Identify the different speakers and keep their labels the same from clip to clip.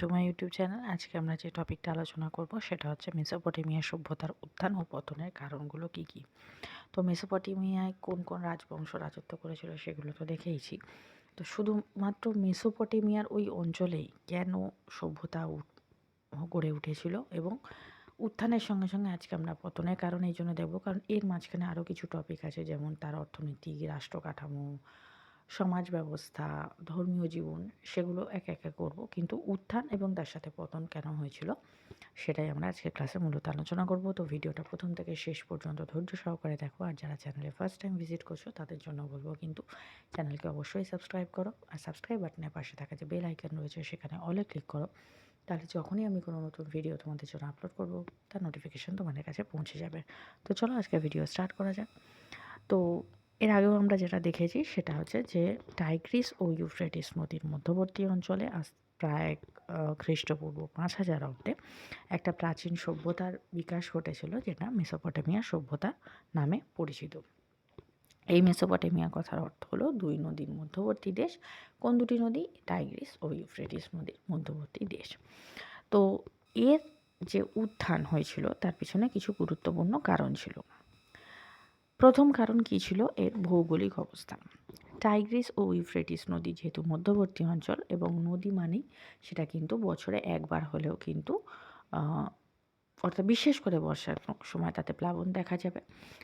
Speaker 1: To my YouTube channel আজকে আমরা যে টপিকটা আলোচনা করব, সেটা হচ্ছে মেসোপটেমিয়া সভ্যতার উত্থান ও পতনের কারণগুলো কি কি? তো মেসোপটেমিয়ায় কোন কোন রাজবংশ রাজত্ব করেছিল সেগুলো তো দেখেইছি। তো শুধুমাত্র মেসোপটেমিয়ার ওই অঞ্চলেই কেন সভ্যতা গড়ে উঠেছিল এবং উত্থানের সঙ্গে সঙ্গে আজকে আমরা পতনের কারণ এই জন্য দেখব, কারণ এর মাঝখানে আরও কিছু টপিক আছে, যেমন তার অর্থনীতি রাষ্ট্র কাঠামো সমাজ ব্যবস্থা ধর্মীয় জীবন, সেগুলো এক একে করব। কিন্তু উত্থান এবং তার সাথে পতন কেন হয়েছিল, সেটাই আমরা আজকে ক্লাসে মূলত আলোচনা করব। তো ভিডিওটা প্রথম থেকে শেষ পর্যন্ত ধৈর্য সহকারে দেখো, আর যারা চ্যানেলে ফার্স্ট টাইম ভিজিট করছ, তাদের জন্য বলব কিন্তু চ্যানেলকে অবশ্যই সাবস্ক্রাইব করো। আর সাবস্ক্রাইব বাটনের পাশে থাকা যে বেল আইকন রয়েছে, সেখানে অলে ক্লিক করো। তাহলে যখনই আমি কোনো নতুন ভিডিও তোমাদের জন্য আপলোড করব, তার নোটিফিকেশান তোমাদের কাছে পৌঁছে যাবে। তো চলো আজকে ভিডিও স্টার্ট করা যাক। তো এর আগেও আমরা যেটা দেখেছি সেটা হচ্ছে যে টাইগ্রিস ও ইউফ্রেটিস নদীর মধ্যবর্তী অঞ্চলে আজ প্রায় খ্রিস্টপূর্ব পাঁচ হাজার অব্দে একটা প্রাচীন সভ্যতার বিকাশ ঘটেছিল যেটা মেসোপটেমিয়া সভ্যতা নামে পরিচিত। এই মেসোপটেমিয়া কথার অর্থ হলো দুই নদীর মধ্যবর্তী দেশ, কোন দুটি নদী? টাইগ্রিস ও ইউফ্রেটিস নদীর মধ্যবর্তী দেশ। তো এর যে উত্থান হয়েছিল তার পিছনে কিছু গুরুত্বপূর্ণ কারণ ছিল। প্রথম কারণ কী ছিল? এর ভৌগোলিক অবস্থান টাইগ্রিস ও ইউফ্রেটিস নদী যেহেতু মধ্যবর্তী অঞ্চল এবং নদী মানেই সেটা কিন্তু বছরে একবার হলেও কিন্তু অর্থাৎ বিশেষ করে বর্ষার সময় তাতে প্লাবন দেখা যাবে।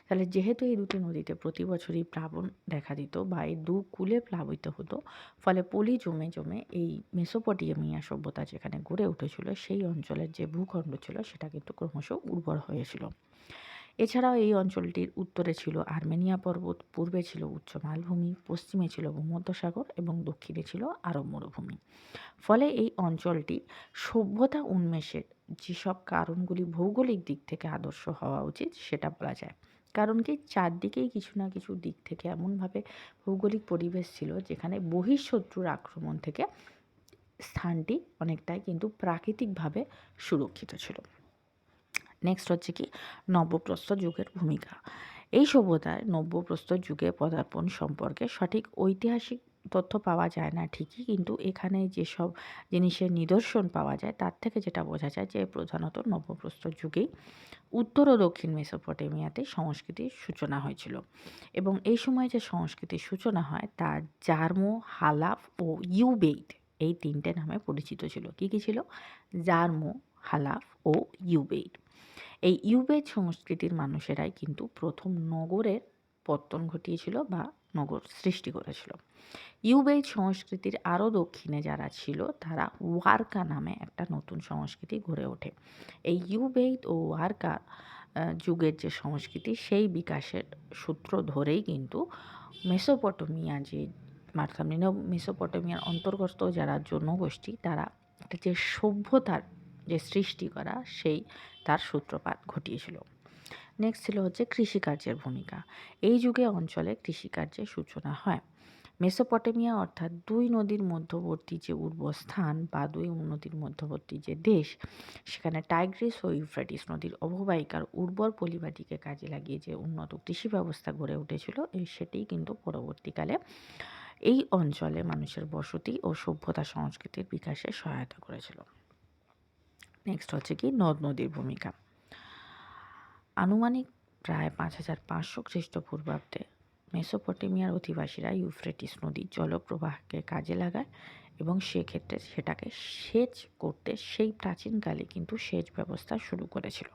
Speaker 1: তাহলে যেহেতু এই দুটি নদীতে প্রতি বছরই প্লাবন দেখা দিত বা এই দু কূলে প্লাবিত হতো, ফলে পলি জমে জমে এই মেসোপটিয়ামিয়া সভ্যতা যেখানে গড়ে উঠেছিল, সেই অঞ্চলের যে ভূখণ্ড ছিল সেটা কিন্তু ক্রমশ উর্বর হয়েছিল। এছাড়াও এই অঞ্চলটির উত্তরে ছিল আর্মেনিয়া পর্বত, পূর্বে ছিল উচ্চ মালভূমি, পশ্চিমে ছিল ভূমধ্যসাগর এবং দক্ষিণে ছিল আরব মরুভূমি। ফলে এই অঞ্চলটি সভ্যতা উন্মেষের যেসব কারণগুলি ভৌগোলিক দিক থেকে আদর্শ হওয়া উচিত সেটা বলা যায়। কারণ কি চারদিকেই কিছু না কিছু দিক থেকে এমনভাবে ভৌগোলিক পরিবেশ ছিল যেখানে বহিঃশত্রুর আক্রমণ থেকে স্থানটি অনেকটাই কিন্তু প্রাকৃতিকভাবে সুরক্ষিত ছিল। নেক্সট হচ্ছে কি নব্যপ্রস্তর যুগের ভূমিকা। এই সভ্যতায় নব্যপ্রস্তর যুগে পদার্পণ সম্পর্কে সঠিক ঐতিহাসিক তথ্য পাওয়া যায় না ঠিকই, কিন্তু এখানে যেসব জিনিসের নিদর্শন পাওয়া যায়, তার থেকে যেটা বোঝা যায় যে প্রধানত নব্যপ্রস্তর যুগেই উত্তর ও দক্ষিণ মেসোপটেমিয়াতে সংস্কৃতির সূচনা হয়েছিল। এবং এই সময় যে সংস্কৃতির সূচনা হয় তা জার্মো, হালাফ ও ইউবেইট এই তিনটে নামে পরিচিত ছিল। কী কী ছিল? জার্মো, হালাফ ও ইউবেইট এই ইউবেজ সংস্কৃতির মানুষেরাই কিন্তু প্রথম নগরের পত্তন ঘটিয়েছিল বা নগর সৃষ্টি করেছিল। ইউবেজ সংস্কৃতির আরও দক্ষিণে যারা ছিল, তারা ওয়ার্কা নামে একটা নতুন সংস্কৃতি গড়ে ওঠে। এই ইউবেদ ও ওয়ার্কা যুগের যে সংস্কৃতি, সেই বিকাশের সূত্র ধরেই কিন্তু মেসোপটোমিয়া যে অর্থাৎ মেসোপটোমিয়ার অন্তর্গত যারা জনগোষ্ঠী তারা একটা যে সভ্যতার যে সৃষ্টি করা, সেই তার সূত্রপাত ঘটিয়েছিল। নেক্সট ছিল হচ্ছে কৃষিকার্যের ভূমিকা। এই যুগে অঞ্চলে কৃষিকার্যের সূচনা হয়। মেসোপটেমিয়া অর্থাৎ দুই নদীর মধ্যবর্তী যে উর্বর স্থান বা দুই নদীর মধ্যবর্তী যে দেশ, সেখানে টাইগ্রিস ও ইউফ্রাটিস নদীর অববাহিকার উর্বর পলিমাটিকে কাজে লাগিয়ে যে উন্নত কৃষি ব্যবস্থা গড়ে উঠেছিল সেটিই কিন্তু পরবর্তীকালে এই অঞ্চলে মানুষের বসতি ও সভ্যতা সংস্কৃতির বিকাশে সহায়তা করেছিল। নেক্সট হচ্ছে কি নদ নদীর ভূমিকা। আনুমানিক প্রায় পাঁচ হাজার পাঁচশো খ্রিস্টপূর্বাব্দে মেসোপটেমিয়ার অধিবাসীরা ইউফ্রেটিস নদীর জলপ্রবাহকে কাজে লাগায় এবং সেক্ষেত্রে সেটাকে সেচ করতে সেই প্রাচীনকালে কিন্তু সেচ ব্যবস্থা শুরু করেছিল।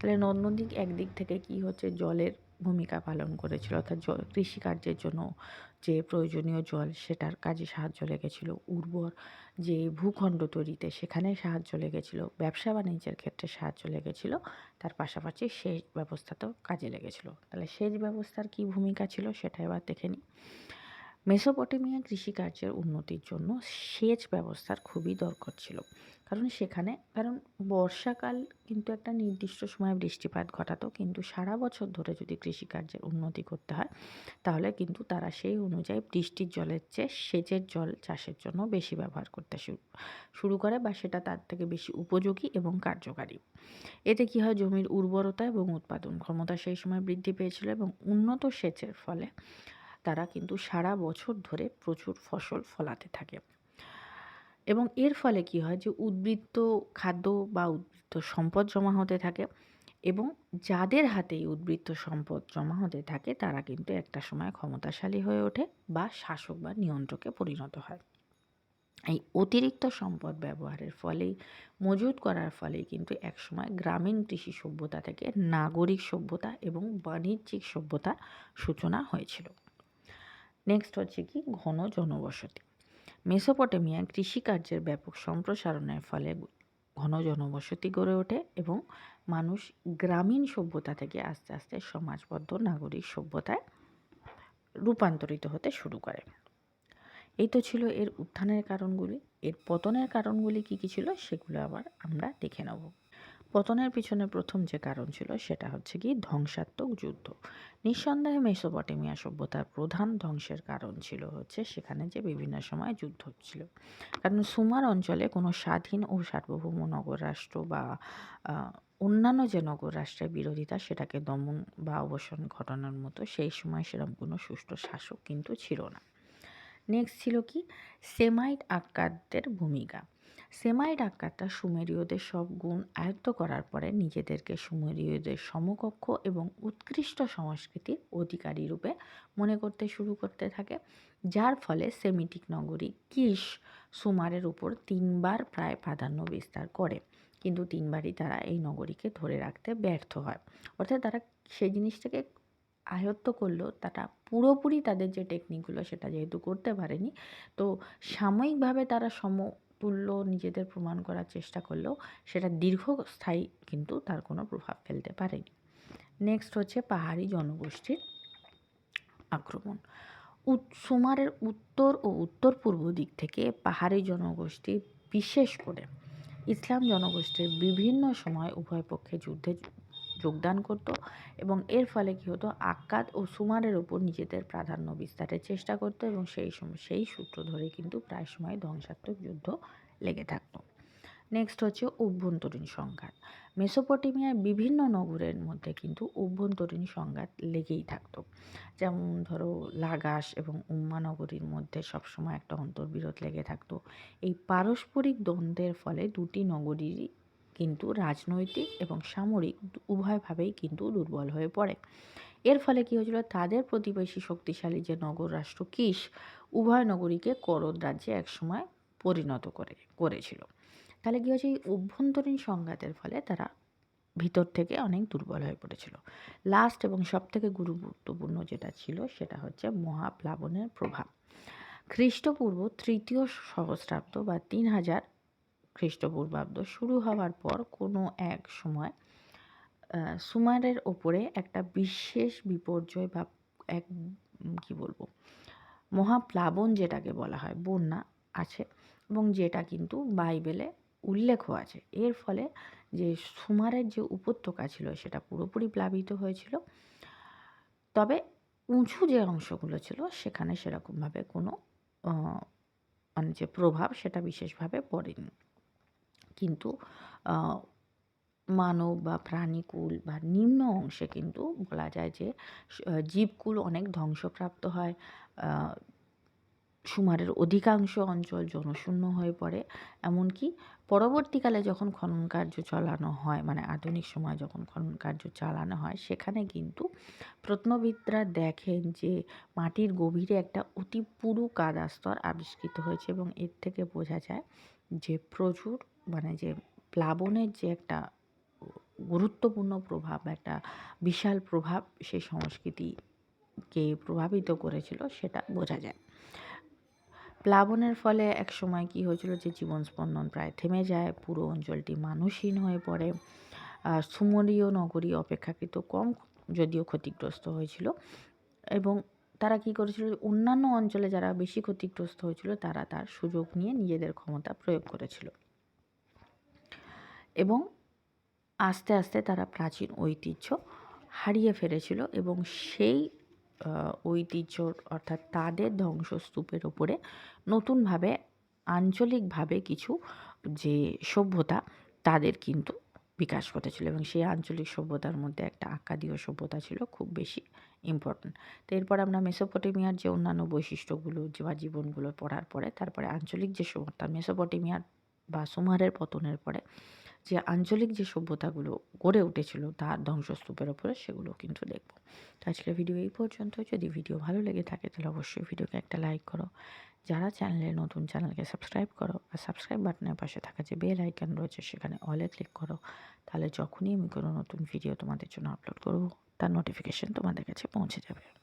Speaker 1: তাহলে নদ নদী একদিক থেকে কি হচ্ছে? জলের ভূমিকা পালন করেছিল। অর্থাৎ জল কৃষিকার্যের জন্য যে প্রয়োজনীয় জল সেটার কাজে সাহায্য লেগেছিল। উর্বর যে ভূখণ্ড তৈরিতে সেখানে সাহায্য লেগেছিল। ব্যবসা বাণিজ্যের ক্ষেত্রে সাহায্য লেগেছিল। তার পাশাপাশি সেচ ব্যবস্থাতেও কাজে লেগেছিল। তাহলে সেচ ব্যবস্থার কী ভূমিকা ছিল সেটা এবার দেখে নিই। মেসোপটেমিয়া কৃষিকার্যের উন্নতির জন্য সেচ ব্যবস্থার খুবই দরকার ছিল। কারণ সেখানে, কারণ বর্ষাকাল কিন্তু একটা নির্দিষ্ট সময় বৃষ্টিপাত ঘটাতো, কিন্তু সারা বছর ধরে যদি কৃষিকার্যের উন্নতি করতে হয়, তাহলে কিন্তু তারা সেই অনুযায়ী বৃষ্টির জলের চেয়ে সেচের জল চাষের জন্য বেশি ব্যবহার করতে শুরু করে বা সেটা তার থেকে বেশি উপযোগী এবং কার্যকারী। এতে কী হয়, জমির উর্বরতা এবং উৎপাদন ক্ষমতা সেই সময় বৃদ্ধি পেয়েছিল এবং উন্নত সেচের ফলে তারা কিন্তু সারা বছর ধরে প্রচুর ফসল ফলাতে থাকে। এবং এর ফলে কি হয় যে উদ্বৃত্ত খাদ্য বা উদ্বৃত্ত সম্পদ জমা হতে থাকে এবং যাদের হাতে এই উদ্বৃত্ত সম্পদ জমা হতে থাকে তারা কিন্তু একটা সময় ক্ষমতাশালী হয়ে ওঠে বা শাসক বা নিয়ন্ত্রকে পরিণত হয়। এই অতিরিক্ত সম্পদ ব্যবহারের ফলেই, মজুত করার ফলেই কিন্তু একসময় গ্রামীণ কৃষি সভ্যতা থেকে নাগরিক সভ্যতা এবং বাণিজ্যিক সভ্যতা সূচনা হয়েছিল। নেক্সট হচ্ছে কি ঘন জনবসতি। মেসোপটেমিয়া কৃষিকার্যের ব্যাপক সম্প্রসারণের ফলে ঘন জনবসতি গড়ে ওঠে এবং মানুষ গ্রামীণ সভ্যতা থেকে আস্তে আস্তে সমাজবদ্ধ, নাগরিক সভ্যতায় রূপান্তরিত হতে শুরু করে। এই তো ছিল এর উত্থানের কারণগুলি। এর পতনের কারণগুলি কী কী ছিল সেগুলো আবার আমরা দেখে নেব। পতনের পিছনে প্রথম যে কারণ ছিল সেটা হচ্ছে কি ধ্বংসাত্মক যুদ্ধ। নিঃসন্দেহে মেসোপটেমিয়া সভ্যতার প্রধান ধ্বংসের কারণ ছিল হচ্ছে সেখানে যে বিভিন্ন সময় যুদ্ধ হচ্ছিল। কারণ সুমার অঞ্চলে কোনো স্বাধীন ও সার্বভৌম নগর রাষ্ট্র বা অন্যান্য যে নগর রাষ্ট্রের বিরোধিতা সেটাকে দমন বা অবসান ঘটানোর মতো সেই সময় সেরকম কোনো সুষ্ঠু শাসক কিন্তু ছিল না। নেক্সট ছিল কি? সেমাইট আক্কারদের ভূমিকা। সেমাইট আক্কারটা সুমেরীয়দের সব গুণ আয়ত্ত করার পরে নিজেদেরকে সুমেরীয়দের সমকক্ষ এবং উৎকৃষ্ট সংস্কৃতির অধিকারী রূপে মনে করতে শুরু করতে থাকে, যার ফলে সেমিটিক নগরী কিস সুমারের উপর তিনবার প্রায় প্রাধান্য বিস্তার করে। কিন্তু তিনবারই তারা এই নগরীকে ধরে রাখতে ব্যর্থ হয়। অর্থাৎ তারা সেই জিনিসটাকে আয়ত্ত করলেও তারা পুরোপুরি তাদের যে টেকনিকগুলো সেটা যেহেতু করতে পারেনি, তো সাময়িকভাবে তারা সমতুল্য নিজেদের প্রমাণ করার চেষ্টা করলেও সেটা দীর্ঘস্থায়ী কিন্তু তার কোনো প্রভাব ফেলতে পারেনি। নেক্সট হচ্ছে পাহাড়ি জনগোষ্ঠীর আক্রমণ। সুমারের উত্তর ও উত্তর পূর্ব দিক থেকে পাহাড়ি জনগোষ্ঠী বিশেষ করে ইসলাম জনগোষ্ঠীর বিভিন্ন সময় উভয় পক্ষে যুদ্ধে যোগদান করত এবং এর ফলে কী হতো? আক্কাদ ও সুমারের ওপর নিজেদের প্রাধান্য বিস্তারের চেষ্টা করত এবং সেই সময় সেই সূত্র ধরে কিন্তু প্রায় সময় ধ্বংসাত্মক যুদ্ধ লেগে থাকতো। নেক্সট হচ্ছে অভ্যন্তরীণ সংঘাত। মেসোপটেমিয়ার বিভিন্ন নগরের মধ্যে কিন্তু অভ্যন্তরীণ সংঘাত লেগেই থাকতো। যেমন ধরো লাগাস এবং উম্মা নগরীর মধ্যে সবসময় একটা অন্তর্বিরোধ লেগে থাকতো। এই পারস্পরিক দ্বন্দ্বের ফলে দুটি নগরীরই কিন্তু রাজনৈতিক এবং সামরিক উভয়ভাবেই কিন্তু দুর্বল হয়ে পড়ে। এর ফলে কী হয়েছিল? তাদের প্রতিবেশী শক্তিশালী যে নগর রাষ্ট্র কিস, উভয় নগরীকে করদ রাজ্যে একসময় পরিণত করে, করেছিল। তাহলে কী হয়েছে? এই অভ্যন্তরীণ সংঘাতের ফলে তারা ভিতর থেকে অনেক দুর্বল হয়ে পড়েছিল। লাস্ট এবং সবথেকে গুরুত্বপূর্ণ যেটা ছিল, সেটা হচ্ছে মহাপ্লাবনের প্রভাব। খ্রিস্টপূর্ব তৃতীয় সহস্রাব্দ বা তিন হাজার খ্রিস্টপূর্বাব্দ শুরু হওয়ার পর কোনো এক সময় সুমারের ওপরে একটা বিশেষ বিপর্যয় বা এক কি বলব, মহাপ্লাবন যেটাকে বলা হয়, বন্যা আছে এবং যেটা কিন্তু বাইবেলে উল্লেখও আছে। এর ফলে যে সুমারের যে উপত্যকা ছিল সেটা পুরোপুরি প্লাবিত হয়েছিল। তবে উঁচু যে অংশগুলো ছিল সেখানে সেরকমভাবে কোনো মানে যে প্রভাব সেটা বিশেষভাবে পড়েনি। কিন্তু মানব বা প্রাণীকুল বা নিম্ন অংশে কিন্তু বলা যায় যে জীবকুল অনেক ধ্বংসপ্রাপ্ত হয়। সুমারের অধিকাংশ অঞ্চল জনশূন্য হয়ে পড়ে। এমনকি পরবর্তীকালে যখন খনন কার্য চালানো হয় মানে আধুনিক সময় যখন খনন কার্য চালানো হয়, সেখানে কিন্তু প্রত্নবিদরা দেখেন যে, মাটির গভীরে একটা অতি পুরু কাদা স্তর আবিষ্কৃত হয়েছে এবং এর থেকে বোঝা যায় যে, প্রচুর মানে যে প্লাবনের যে একটা গুরুত্বপূর্ণ প্রভাব একটা বিশাল প্রভাব সেই সংস্কৃতিকে প্রভাবিত করেছিল, সেটা বোঝা যায়। প্লাবনের ফলে এক সময় কি হয়েছিল যে জীবন স্পন্দন প্রায় থেমে যায়, পুরো অঞ্চলটি মানুষহীন হয়ে পড়ে। সুমরীয় নগরী অপেক্ষাকৃত কম যদিও ক্ষতিগ্রস্ত হয়েছিল এবং তারা কি করেছিল অন্যান্য অঞ্চলে যারা বেশি ক্ষতিগ্রস্ত হয়েছিল, তারা তার সুযোগ নিয়ে নিজেদের ক্ষমতা প্রয়োগ করেছিল। এবং আস্তে আস্তে তারা প্রাচীন ঐতিহ্য হারিয়ে ফেলেছিল এবং সেই ঐতিহ্য অর্থাৎ তাদের ধ্বংসস্তূপের ওপরে নতুনভাবে, আঞ্চলিকভাবে কিছু যে সভ্যতা তাদের কিন্তু বিকাশ ঘটেছিল এবং সেই আঞ্চলিক সভ্যতার মধ্যে একটা আক্কাদীয় সভ্যতা ছিল খুব বেশি ইম্পর্ট্যান্ট তো এরপর আমরা মেসোপটেমিয়ার যে অন্যান্য বৈশিষ্ট্যগুলো বা জীবনগুলো পড়ার পরে, তারপরে আঞ্চলিক যে সভ্যতা, মেসোপটেমিয়ার বা সুমারের পতনের পরে যে আঞ্চলিক যে সভ্যতাগুলো গড়ে উঠেছিল তার ধ্বংসস্তূপের ওপরে সেগুলো কিন্তু দেখব। তো আজকের ভিডিও এই পর্যন্ত। যদি ভিডিও ভালো লেগে থাকে তাহলে অবশ্যই ভিডিওকে একটা লাইক করো। যারা চ্যানেলে নতুন চ্যানেলকে সাবস্ক্রাইব করো আর সাবস্ক্রাইব বাটনের পাশে থাকা যে বেল আইকন রয়েছে সেখানে অলে ক্লিক করো। তাহলে যখনই আমি কোনো নতুন ভিডিও তোমাদের জন্য আপলোড করব, তার নোটিফিকেশন তোমাদের কাছে পৌঁছে যাবে।